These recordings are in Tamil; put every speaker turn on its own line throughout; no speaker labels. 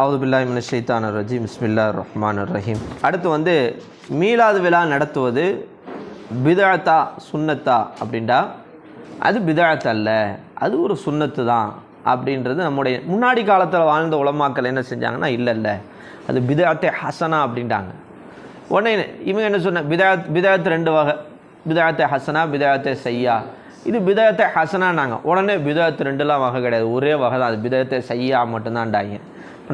அவது பில்லாய் மனுஷைத்தான ரஜீம் பிஸ்மில்லா ரஹ்மான் ரஹீம் அடுத்து வந்து மீலாது விழா நடத்துவது பிதாத்தா சுன்னத்தா அப்படின்டா அது பிதாத் அல்ல அது ஒரு சுன்னத்து தான் அப்படின்றது நம்முடைய முன்னாடி காலத்தில் வாழ்ந்த உலமாக்கள் என்ன செஞ்சாங்கன்னா இல்லை இல்லை அது பிதாத்தே ஹசனா அப்படின்ட்டாங்க உடனே இவங்க என்ன சொன்ன பிதாத் பிதாத் ரெண்டு வகை. பிதாத்தே ஹசனா பிதாத்தே சையா. இது விதத்தை ஹசனானாங்க உடனே விதத்து ரெண்டுலாம் வகை கிடையாது. ஒரே வகை தான். அது விதத்தை செய்யா மட்டும்தான்டாங்க.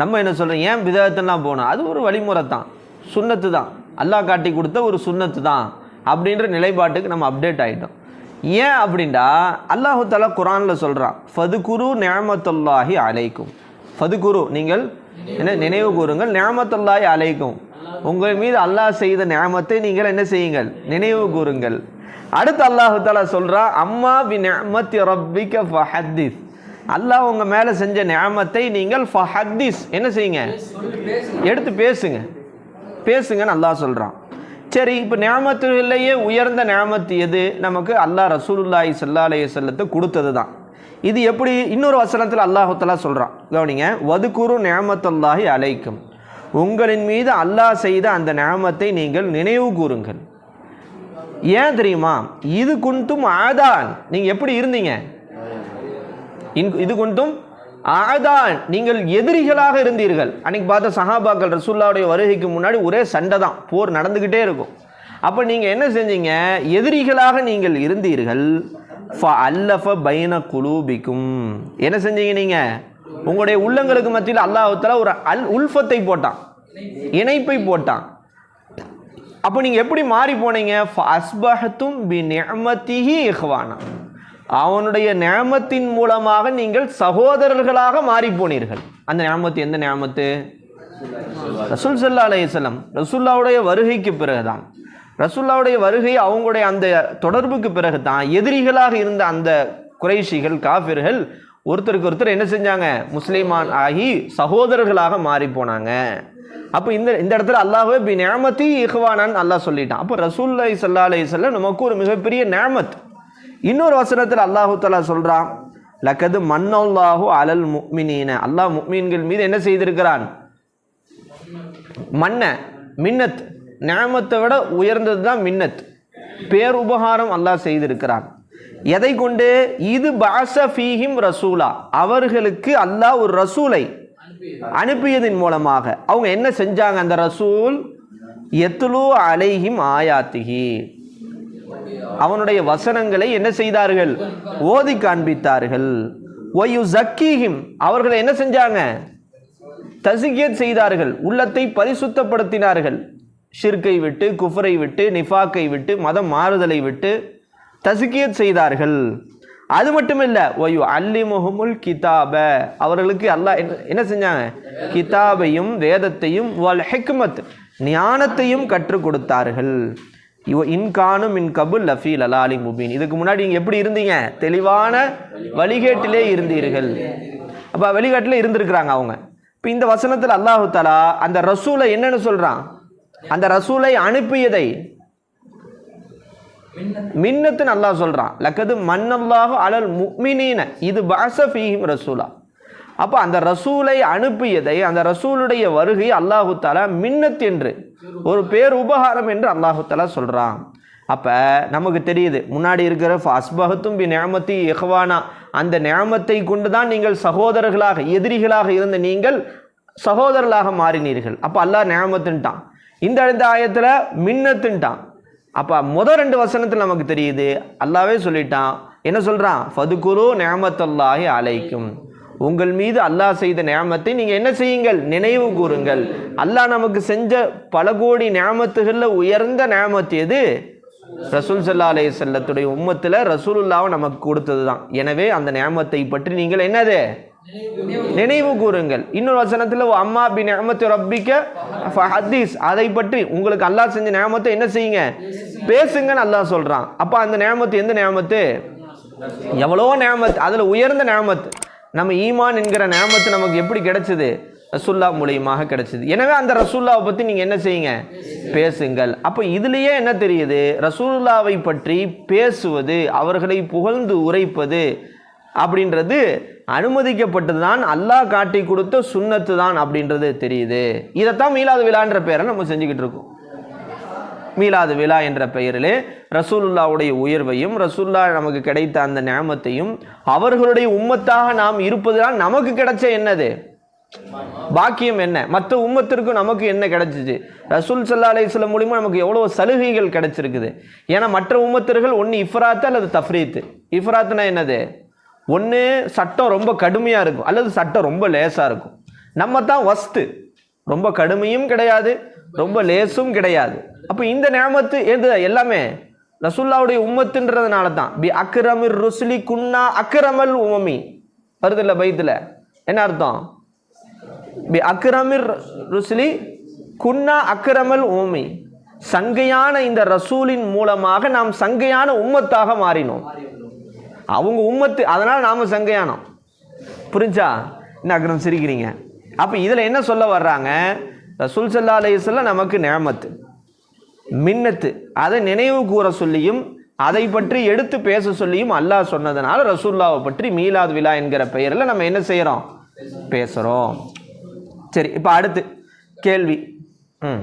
நம்ம என்ன சொல்கிறோம் ஏன் பிதாத்தெல்லாம் போகணும்? அது ஒரு வழிமுறை தான் சுன்னத்து தான் அல்லாஹ் காட்டி கொடுத்த ஒரு சுன்னத்து தான் அப்படின்ற நிலைப்பாட்டுக்கு நம்ம அப்டேட் ஆகிட்டோம் ஏன் அப்படின்டா அல்லாஹு தாலா குரானில் சொல்கிறான் ஃபதுகுரு நியமத்துல்லாஹி அலைக்கும். ஃபதுகுரு நீங்கள் என்ன நினைவு கூறுங்கள்? நியமத்துல்லாஹி அலைக்கும். உங்கள் மீது அல்லாஹ் செய்த நியமத்தை நீங்கள் என்ன செய்யுங்கள்? நினைவு கூறுங்கள். அடுத்து அல்லாஹு தாலா சொல்கிறா அம்மா பி நியமத்தி ரப்பிக்க ஃபஹத்திஸ். அல்லாஹ் உங்கள் மேலே செஞ்ச நியமத்தை நீங்கள் ஃபஹத்திஸ். என்ன செய்யுங்க? எடுத்து பேசுங்க. பேசுங்கன்னு அல்லாஹ் சொல்கிறான் சரி இப்போ நியாமத்துலேயே உயர்ந்த நியாமத்து எது? நமக்கு அல்லாஹ் ரசூலுல்லாஹி ஸல்லல்லாஹு அலைஹி கொடுத்தது தான். இது எப்படி? இன்னொரு வசனத்தில் அல்லாஹுத்தலா சொல்கிறான் கவனிங்க. வதுக்குரு நியாமத்துல்லாஹி அலைக்கும். உங்களின் மீது அல்லாஹ் செய்த அந்த நியாமத்தை நீங்கள் நினைவு கூறுங்கள். ஏன் தெரியுமா? இது குண்டும் ஆதான். நீங்கள் எப்படி இருந்தீங்க? இன்- இது குண்டும் ஆதான். நீங்கள் எதிரிகளாக இருந்தீர்கள். அன்னைக்கு பார்த்த சஹாபாக்கள் ரசூல்லாவுடைய வருகைக்கு முன்னாடி ஒரே சண்டை தான். போர் நடந்துக்கிட்டே இருக்கும். அப்போ நீங்கள் என்ன செஞ்சீங்க? எதிரிகளாக நீங்கள் இருந்தீர்கள். ஃப அல்லஃப பைன குலூபிக்கும். என்ன செஞ்சீங்க நீங்கள் உங்களுடைய உள்ளங்களுக்கு மத்தியில் அல்லாஹத்தில் ஒரு அல் உல்ஃபத்தை போட்டான். இணைப்பை போட்டான். அப்போ நீங்கள் எப்படி மாறி போனீங்க? அஸ்பஹத்தும் பி நியமத்திஹி இஹ்வானா. அவனுடைய நியமத்தின் மூலமாக நீங்கள் சகோதரர்களாக மாறி போனீர்கள். அந்த நியமத்து எந்த நியமத்து ரசூல் சல்லா அலையம் ரசூல்லாவுடைய வருகைக்கு பிறகுதான். ரசூல்லாவுடைய வருகை அவங்களுடைய அந்த தொடர்புக்கு பிறகு தான் எதிரிகளாக இருந்த அந்த குறைஷிகள் காஃபிர்கள் ஒருத்தருக்கு ஒருத்தர் என்ன செஞ்சாங்க? முஸ்லீமான் ஆகி சகோதரர்களாக மாறி போனாங்க. அப்போ இந்த இந்த இடத்துல அல்லாஹ்வே பி நேமத்தி இஹ்வானான்னு அல்லாஹ் சொல்லிட்டான். அப்போ ரசூல்லா சல்லா அலையம் நமக்கு ஒரு மிகப்பெரிய நேமத் இன்னொரு வசனத்தில் அல்லாஹு தலா சொல்கிறான் லக்கது மன்னல்லாஹு அலல் முக்மினீன அல்லாஹ் முக்மீன்கள் மீது என்ன செய்திருக்கிறான்? மன்ன மின்னத். நேமத்தை விட உயர்ந்தது தான் மின்னத். பேருபகாரம் அல்லாஹ் செய்திருக்கிறான். எதை கொண்டு? இது பாச ஃபீஹிம் ரசூலா. அவர்களுக்கு அல்லாஹ் ஒரு ரசூலை அனுப்பியதன் மூலமாக. அவங்க என்ன செஞ்சாங்க அந்த ரசூல்? எத்துலு அலைஹிம் ஆயாத்திகி அவனுடைய வசனங்களை என்ன செய்தார்கள்? ஓதி காண்பித்தார்கள். ஒயு ஜக்கீஹிம் அவர்களை என்ன செஞ்சாங்க? தசிகியத் செய்தார்கள். உள்ளத்தை பரிசுத்தப்படுத்தினார்கள். ஷிர்கை விட்டு குஃபரை விட்டு நிஃபாக்கை விட்டு மதம் மாறுதலை விட்டு தசிக்கியத் செய்தார்கள். அது மட்டும் இல்லை ஒயு அல்லி முகமுல் கிதாப. அவர்களுக்கு அல்லாஹ் என்ன என்ன செஞ்சாங்க? கிதாபையும் வேதத்தையும் வல் ஹிக்மத் ஞானத்தையும் கற்றுக் கொடுத்தார்கள். இவ இன்கானும் மின் கபுல் லஃபீல் அலாலி முபீன். இதுக்கு முன்னாடி நீங்கள் எப்படி இருந்தீங்க? தெளிவான வழிகேட்டிலே இருந்தீர்கள். அப்போ வழிகாட்டில் இருந்திருக்கிறாங்க அவங்க. இப்போ இந்த வசனத்தில் அல்லாஹு தலா அந்த ரசூலை என்னென்னு சொல்கிறான் அந்த ரசூலை அனுப்பியதை மின்னத்துன்னு அல்லாஹ் சொல்கிறான் லக்கது மன்னல்லாஹு அலல் முக்மினீன. இது பாசஃபீஹிம் ரசூலா. அப்போ அந்த ரசூலை அனுப்பியதை அந்த ரசூலுடைய வருகை அல்லாஹு தாலா மின்னத் என்று ஒரு பேர் உபகாரம் என்று அல்லாஹு தாலா சொல்கிறான் அப்போ நமக்கு தெரியுது முன்னாடி இருக்கிற அஸ்பகத்தும் பி நேமத்தி எஹ்வானா அந்த நேமத்தை கொண்டு தான் நீங்கள் சகோதரர்களாக எதிரிகளாக இருந்த நீங்கள் சகோதரர்களாக மாறினீர்கள். அப்போ அல்லாஹ் நேமத்துன்ட்டான் இந்த இந்த ஆயத்தில் மின்னத்துன்ட்டான். அப்போ முதல் ரெண்டு வசனத்தில் நமக்கு தெரியுது. அல்லாவே சொல்லிட்டான். என்ன சொல்கிறான் ஃபதுகுரு நியமத்தல்லாஹி அலைக்கும். உங்கள் மீது அல்லாஹ் செய்த நியாமத்தை நீங்கள் என்ன செய்யுங்கள்? நினைவு கூறுங்கள். அல்லாஹ் நமக்கு செஞ்ச பல கோடி நியாமத்துகளில் உயர்ந்த நியாமத்து எது? ரசூல் சல்லா அலைஹி செல்லத்துடைய உம்மத்தில் ரசூலுல்லாவை நமக்கு கொடுத்தது தான் எனவே அந்த நியாமத்தை பற்றி நீங்கள் என்னது? நினைவு கூறுங்கள். இன்னொரு வசனத்தில் அம்மா பி நியமத்து ரப்பிக்க ஹதீஸ் அதை பற்றி உங்களுக்கு அல்லாஹ் செஞ்ச நியமத்தை என்ன செய்யுங்க? பேசுங்கன்னு அல்லாஹ் சொல்கிறான் அப்போ அந்த நேமத்து எந்த நேமத்து எவ்வளோ நேமத்து அதில் உயர்ந்த நேமத்து நம்ம ஈமான் என்கிற நேமத்து நமக்கு எப்படி கிடைச்சது? ரசுல்லா மூலியமாக கிடைச்சிது. எனவே அந்த ரசூல்லாவை பற்றி நீங்கள் என்ன செய்யுங்க? பேசுங்கள். அப்போ இதுலேயே என்ன தெரியுது? ரசூல்லாவை பற்றி பேசுவது அவர்களை புகழ்ந்து உரைப்பது அப்படின்றது அனுமதிக்கப்பட்டது தான் அல்லாஹ் காட்டி கொடுத்த சுண்ணத்து தான் அப்படின்றது தெரியுது. இதைத்தான் மீளாது விழான்ற பேரை நம்ம செஞ்சுக்கிட்டு இருக்கோம். மீலாது விழா என்ற பெயரிலே ரசூலுல்லாவுடைய உயர்வையும் ரசூல்லா நமக்கு கிடைத்த அந்த ஞாமத்தையும் அவர்களுடைய உம்மத்தாக நாம் இருப்பதுதான் நமக்கு கிடைச்ச என்னது? பாக்கியம் என்ன? மற்ற உம்மத்திற்கும் நமக்கு என்ன கிடைச்சிச்சு? ரசூல் சல்லா அலையம் மூலியமா நமக்கு எவ்வளோ சலுகைகள் கிடைச்சிருக்குது. ஏன்னா மற்ற உம்மத்திர்கள் ஒன்று இஃப்ராத்து அல்லது தஃப்ரீத்து. இஃப்ராத்துனா என்னது? ஒன்று சட்டம் ரொம்ப கடுமையாக இருக்கும். அல்லது சட்டம் ரொம்ப லேசாக இருக்கும். நம்ம தான் வஸ்து. ரொம்ப கடுமையும் கிடையாது ரொம்ப லேசும் கிடையாது. அப்போ இந்த நேமத்து எது எல்லாமே ரசுல்லாவுடைய உம்மத்துன்றதுனால தான். பி அக்ரமிர் ருசுலி குன்னா அக்ரமல் உமமி. வருதுல்ல பைத்தில்? என்ன அர்த்தம்? பி அக்ரமிர் ருசுலி குன்னா அக்ரமல் உமமி. சங்கையான இந்த ரசூலின் மூலமாக நாம் சங்கையான உம்மத்தாக மாறினோம். அவங்க உம்மத்து அதனால் நாம் சங்கையானோம். புரிஞ்சா? என்ன அக்ரம் சிரிக்கிறீங்க? அப்போ இதில் என்ன சொல்ல வர்றாங்க? ரசூல் சல்லா அலையுஸ்லாம் நமக்கு நேமத்து மின்னத்து. அதை நினைவு கூற சொல்லியும் அதை பற்றி எடுத்து பேச சொல்லியும் அல்லாஹ் சொன்னதுனால ரசூல்லாவை பற்றி மீலாத் விழா என்கிற பெயரில் நம்ம என்ன செய்கிறோம் பேசுகிறோம் சரி இப்போ அடுத்து கேள்வி. ம்.